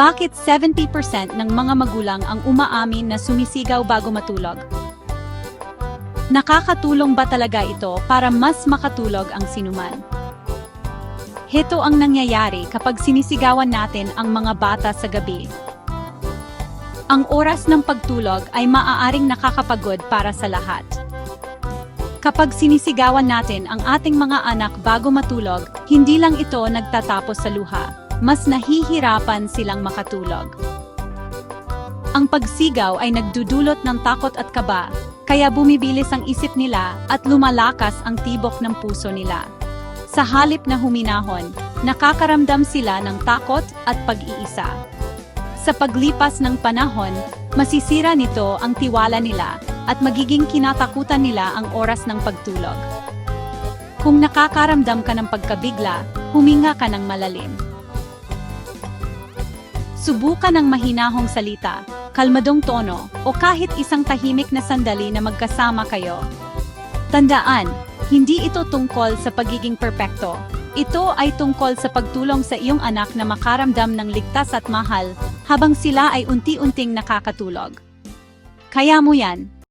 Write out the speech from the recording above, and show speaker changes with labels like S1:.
S1: Bakit 70% ng mga magulang ang umaamin na sumisigaw bago matulog? Nakakatulong ba talaga ito para mas makatulog ang sinuman? Heto ang nangyayari kapag sinisigawan natin ang mga bata sa gabi. Ang oras ng pagtulog ay maaaring nakakapagod para sa lahat. Kapag sinisigawan natin ang ating mga anak bago matulog, hindi lang ito nagtatapos sa luha, mas nahihirapan silang makatulog. Ang pagsigaw ay nagdudulot ng takot at kaba, kaya bumibilis ang isip nila at lumalakas ang tibok ng puso nila. Sa halip na huminahon, nakakaramdam sila ng takot at pag-iisa. Sa paglipas ng panahon, masisira nito ang tiwala nila at magiging kinatakutan nila ang oras ng pagtulog. Kung nakakaramdam ka ng pagkabigla, huminga ka ng malalim. Subukan ng mahinahong salita, kalmadong tono, o kahit isang tahimik na sandali na magkasama kayo. Tandaan, hindi ito tungkol sa pagiging perpekto. Ito ay tungkol sa pagtulong sa iyong anak na makaramdam ng ligtas at mahal habang sila ay unti-unting nakakatulog. Kaya mo yan,